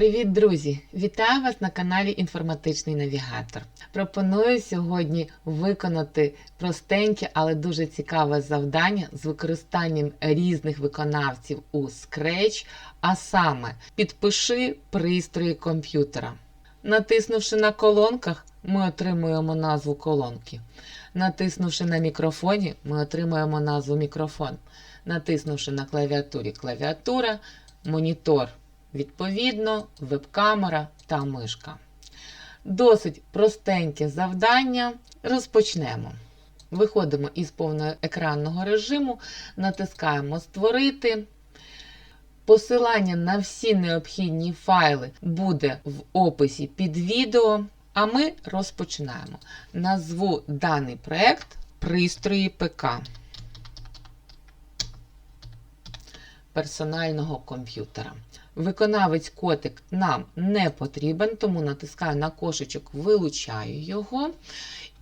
Привіт, друзі! Вітаю вас на каналі Інформатичний Навігатор. Пропоную сьогодні виконати простеньке, але дуже цікаве завдання з використанням різних виконавців у Scratch, а саме підпиши пристрої комп'ютера. Натиснувши на колонках, ми отримуємо назву колонки. Натиснувши на мікрофоні, ми отримуємо назву мікрофон. Натиснувши на клавіатурі клавіатура, монітор, відповідно, веб-камера та мишка. Досить простеньке завдання. Розпочнемо. Виходимо із повноекранного режиму, натискаємо Створити. Посилання на всі необхідні файли буде в описі під відео. А ми розпочинаємо. Назву даний проект пристрої ПК персонального комп'ютера. Виконавець котик нам не потрібен, тому натискаю на кошечок, вилучаю його.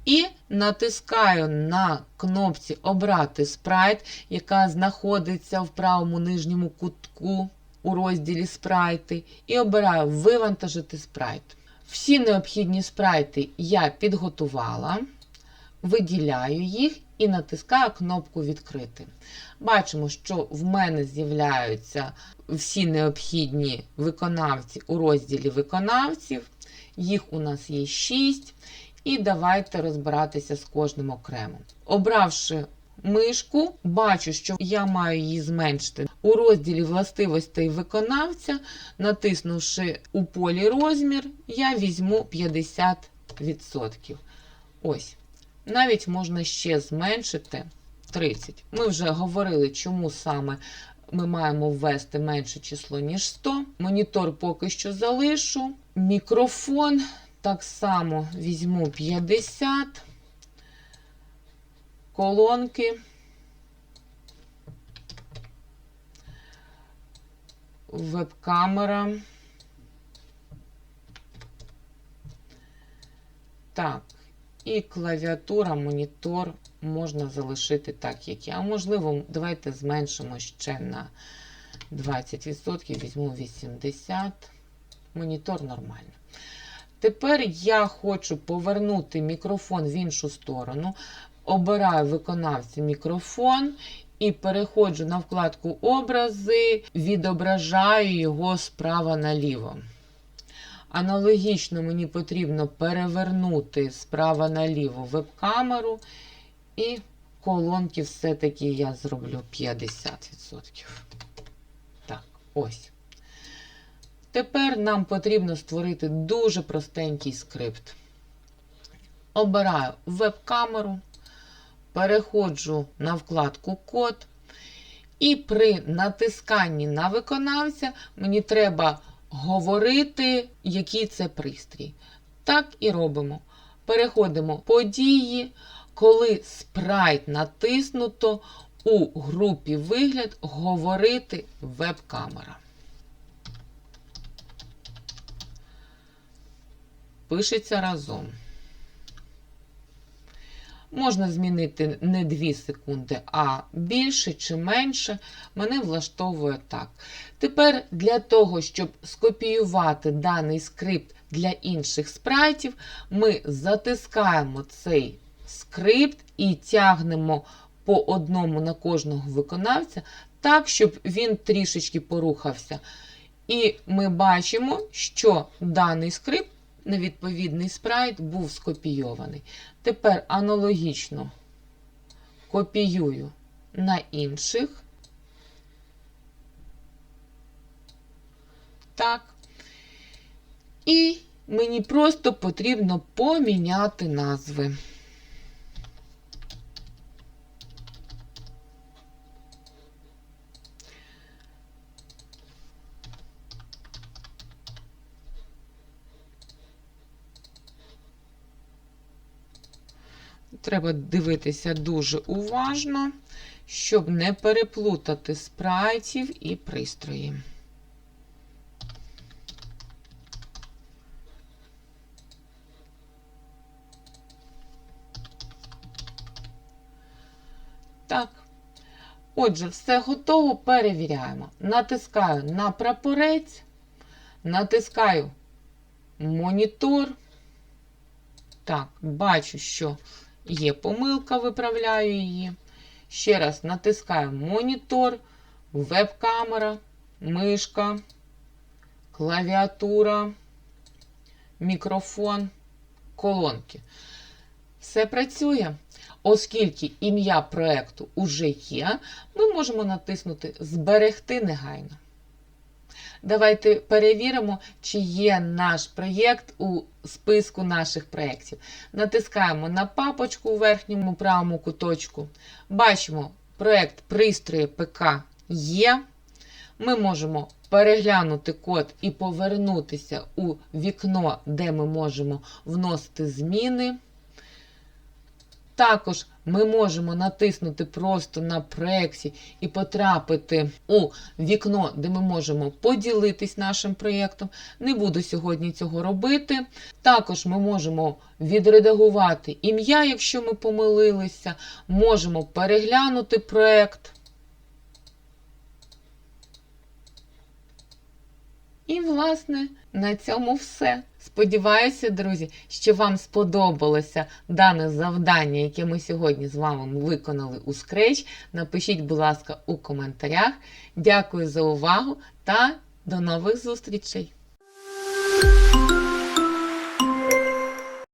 І натискаю на кнопці Обрати спрайт, яка знаходиться в правому нижньому кутку у розділі Спрайти. І обираю Вивантажити спрайт. Всі необхідні спрайти я підготувала, виділяю їх і натискаю кнопку Відкрити. Бачимо, що в мене з'являються всі необхідні виконавці у розділі виконавців. Їх у нас є 6. І давайте розбиратися з кожним окремо. Обравши мишку, бачу, що я маю її зменшити. У розділі властивостей виконавця, натиснувши у полі розмір, я візьму 50%. Ось. Навіть можна ще зменшити 30. Ми вже говорили, чому саме ми маємо ввести менше число, ніж 100. Монітор поки що залишу. Мікрофон так само візьму 50. Колонки. Веб-камера. Так, і клавіатура, монітор можна залишити так, як є. А можливо, давайте зменшимо ще на 20%, візьму 80%. Монітор нормально. Тепер я хочу повернути мікрофон в іншу сторону. Обираю виконавця мікрофон і переходжу на вкладку Образи, відображаю його справа наліво. Аналогічно мені потрібно перевернути справа наліво веб-камеру, і колонки все-таки я зроблю 50%. Так, ось. Тепер нам потрібно створити дуже простенький скрипт. Обираю веб-камеру, переходжу на вкладку Код, і при натисканні на виконавця мені треба говорити, який це пристрій. Так і робимо. Переходимо події, коли спрайт натиснуто у групі вигляд говорити веб-камера. Пишеться разом. Можна змінити не 2 секунди, а більше чи менше. Мене влаштовує так. Тепер для того, щоб скопіювати даний скрипт для інших спрайтів, ми затискаємо цей скрипт і тягнемо по одному на кожного виконавця, так, щоб він трішечки порухався. І ми бачимо, що даний скрипт на відповідний спрайт був скопійований. Тепер аналогічно копіюю на інших. Так. І мені просто потрібно поміняти назви. Треба дивитися дуже уважно, щоб не переплутати спрайтів і пристрої. Так. Отже, все готово, перевіряємо. Натискаю на прапорець, Натискаю монітор. Так, бачу, що є помилка, виправляю її. Ще раз натискаю монітор, веб-камера, мишка, клавіатура, мікрофон, колонки. Все працює. Оскільки ім'я проекту уже є, ми можемо натиснути Зберегти негайно. Давайте перевіримо, чи є наш проєкт у списку наших проєктів. Натискаємо на папочку у верхньому правому куточку. Бачимо, проєкт пристрої ПК є. Ми можемо переглянути код і повернутися у вікно, де ми можемо вносити зміни. Також ми можемо натиснути просто на проєкті і потрапити у вікно, де ми можемо поділитись нашим проєктом. Не буду сьогодні цього робити. Також ми можемо відредагувати ім'я, якщо ми помилилися, можемо переглянути проєкт. І, власне, на цьому все. Сподіваюся, друзі, що вам сподобалося дане завдання, яке ми сьогодні з вами виконали у Scratch. Напишіть, будь ласка, у коментарях. Дякую за увагу та до нових зустрічей!